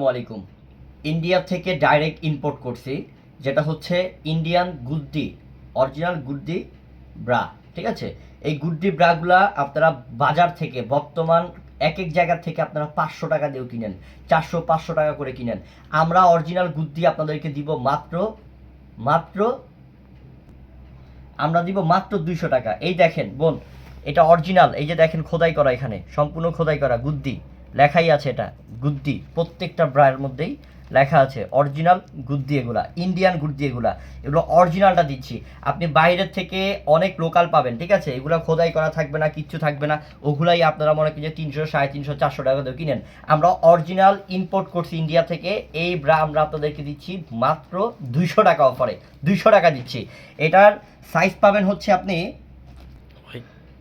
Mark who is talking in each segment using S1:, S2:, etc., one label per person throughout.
S1: আসসালামু আলাইকুম। ইন্ডিয়া থেকে ডাইরেক্ট ইম্পোর্ট করছি, যেটা হচ্ছে Indian Guddi original Guddi bra, ঠিক আছে? এই গুড্ডি ব্রাগুলা আপনারা বাজার থেকে, বর্তমান এক এক জায়গা থেকে আপনারা পাঁচশো টাকা দিয়েও কিনেন, চারশো, পাঁচশো টাকা করে কিনেন। আমরা অরিজিনাল গুড্ডি আপনাদেরকে দিব মাত্র মাত্র, আমরা দিব মাত্র দুইশো টাকা। এই দেখেন, বোন, এটা অরিজিনাল এই যে দেখেন খোদাই করা এখানে, সম্পূর্ণ খোদাই করা গুদ্দি লেখাই আছে এটা গুদ্দি প্রত্যেকটা ব্রায়ের মধ্যেই লেখা আছে, অরিজিনাল গুদ্দি এগুলা, ইন্ডিয়ান গুদ্দি এগুলা, এগুলো অরিজিনালটা দিচ্ছি। আপনি বাইরের থেকে অনেক লোকাল পাবেন, ঠিক আছে? এগুলো খোদাই করা থাকবে না, কিচ্ছু থাকবে না, ওগুলাই আপনারা মনে করেন যে তিনশো, সাড়ে তিনশো, চারশো টাকা দিয়ে কিনেন। আমরা অরিজিনাল ইম্পোর্ট করছি ইন্ডিয়া থেকে, এই ব্রা আমরা আপনাদেরকে দিচ্ছি মাত্র দুইশো টাকা অফারে দুইশো টাকা দিচ্ছি। এটার সাইজ পাবেন হচ্ছে আপনি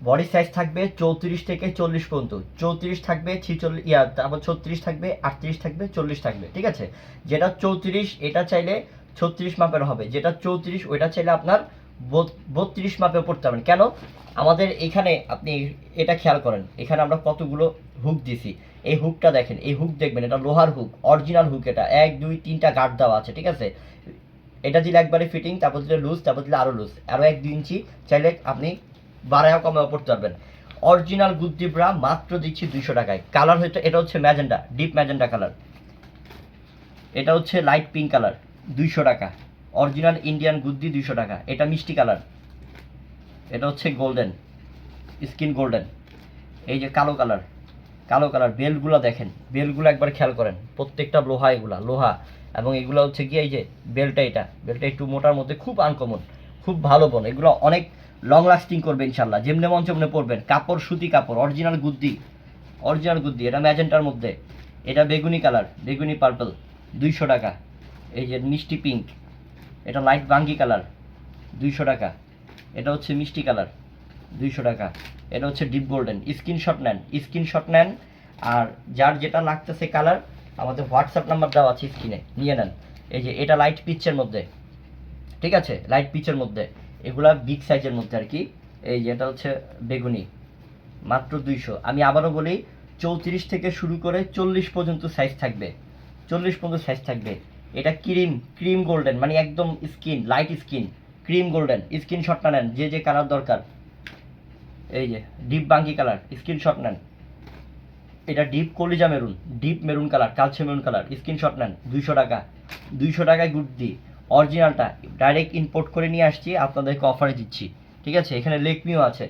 S1: বডি সাইজ থাকবে চৌত্রিশ থেকে চল্লিশ পর্যন্ত। চৌত্রিশ থাকবে, ছিচল্লিশ, ইয়া, তারপর ছত্রিশ থাকবে, আটত্রিশ থাকবে, চল্লিশ থাকবে, ঠিক আছে? যেটা চৌত্রিশ, এটা চাইলে ছত্রিশ মাপের হবে। যেটা চৌত্রিশ, ওইটা চাইলে আপনার বত্রিশ মাপে পড়তে পারবেন। কেন? আমাদের এখানে আপনি এটা খেয়াল করেন। এখানে আমরা কতগুলো হুক দিছি। এই হুকটা দেখেন, এই হুক দেখবেন, এটা লোহার হুক অরিজিনাল হুক এটা। এক, দুই, তিনটা গার্ড দেওয়া আছে, ঠিক আছে? এটা দিলে একবারে ফিটিং তারপর দিলে লুজ তারপর দিলে আরও লুজ আরও এক, দুই ইঞ্চি চাইলে আপনি বাড়ায়ও কমেও পড়তে পারবেন অরিজিনাল গুদ্দি ব্রা মাত্র দিচ্ছি দুইশো টাকায়। কালার হচ্ছে এটা হচ্ছে ম্যাজেন্ডা ডিপ ম্যাজেন্ডা কালার এটা হচ্ছে লাইট পিঙ্ক কালার দুইশো টাকা। অরিজিনাল ইন্ডিয়ান গুদ্দি দুইশো টাকা, এটা মিষ্টি কালার এটা হচ্ছে গোল্ডেন স্কিন গোল্ডেন এই যে কালো কালার কালো কালার বেলগুলো দেখেন, বেলগুলো একবার খেয়াল করেন। প্রত্যেকটা লোহা এগুলা, লোহা। এবং এগুলো হচ্ছে কি এই যে বেলটা এটা, বেলটা একটু মোটার মধ্যে খুব আনকমন খুব ভালো বোন এগুলো অনেক লং লাস্টিং করবে ইনশাল্লাহ যেমনে মন যেমনে পরবেন। কাপড়, সুতি কাপড় অরিজিনাল গুদ্দি। অরিজিনাল গুদ্দি, এটা ম্যাজেন্টার মধ্যে। এটা বেগুনি কালার, বেগুনি পার্পল দুইশো টাকা। এই যে মিষ্টি পিঙ্ক এটা লাইট বাঙ্গি কালার, দুইশো টাকা। এটা হচ্ছে মিষ্টি কালার, দুইশো টাকা। এটা হচ্ছে ডিপ গোল্ডেন স্ক্রিনশট নেন স্ক্রিনশট নেন। আর যার যেটা লাগতেছে কালার আমাদের হোয়াটসঅ্যাপ নাম্বার দেওয়া আছে স্ক্রিনে নিয়ে নেন। এই যে এটা লাইট পিচের মধ্যে। ঠিক আছে? লাইট পিচের মধ্যে। এগুলা বিগ সাইজের মধ্যে আর কি এই যেটা হচ্ছে বেগুনি, মাত্র দুইশো। আমি আবারও বলি, চৌত্রিশ থেকে শুরু করে চল্লিশ পর্যন্ত সাইজ থাকবে। চল্লিশ পর্যন্ত সাইজ থাকবে। এটা ক্রিম ক্রিম গোল্ডেন মানে একদম skin light skin cream golden. Screen শটটা নেন, যে যে কালার দরকার। এই যে ডিপ বাঙ্কি কালার স্ক্রিন শট নেন। এটা ডিপ কলিজা মেরুন ডিপ মেরুন কালার কালচে মেরুন কালার স্ক্রিনশট নেন। দুইশো টাকা। দুইশো টাকায় গুড দিই অরিজিনালটা ডাইরেক্ট ইম্পোর্ট করে নিয়ে আসছি, আপনাদেরকে অফারে দিচ্ছি। ঠিক আছে? এখানে লেকমিও আছে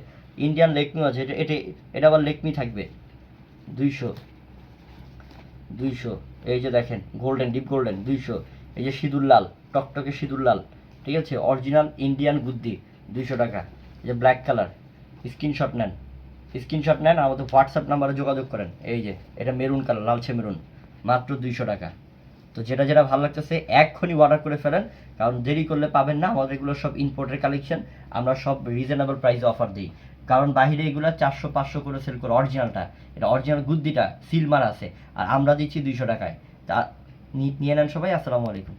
S1: ইন্ডিয়ান লেকমিও আছে, এটা এটা এটা আবার লেকমি থাকবে। দুইশো দুইশো, এই যে দেখেন গোল্ডেন ডিপ গোল্ডেন দুইশো। এই যে সিঁদুর লাল, টকটকে সিঁদুর লাল। ঠিক আছে? অরিজিনাল ইন্ডিয়ান গুদ্দি দুইশো টাকা। এই যে ব্ল্যাক কালার স্ক্রিনশট নেন। স্ক্রিনশট নেন, আমাদের হোয়াটসঅ্যাপ নাম্বারে যোগাযোগ করেন। এই যে, এটা মেরুন কালার লালচে মেরুন মাত্র দুইশো টাকা। তো যেটা যেটা ভালো লাগতেছে, এক্ষুনি অর্ডার করে ফেলেন, কারণ দেরি করলে পাবেন না, আমাদের এগুলো সব ইম্পোর্টের কালেকশন আমরা সব রিজনেবল প্রাইসে অফার দিই। কারণ বাহিরে এগুলো চারশো, পাঁচশো করে সেল করে অরিজিনালটা এটা অরিজিনাল গুদ্দিটা সিলমার আছে, আর আমরা দিচ্ছি দুইশো টাকায়। তা নিয়ে নেন সবাই, আসসালামু আলাইকুম।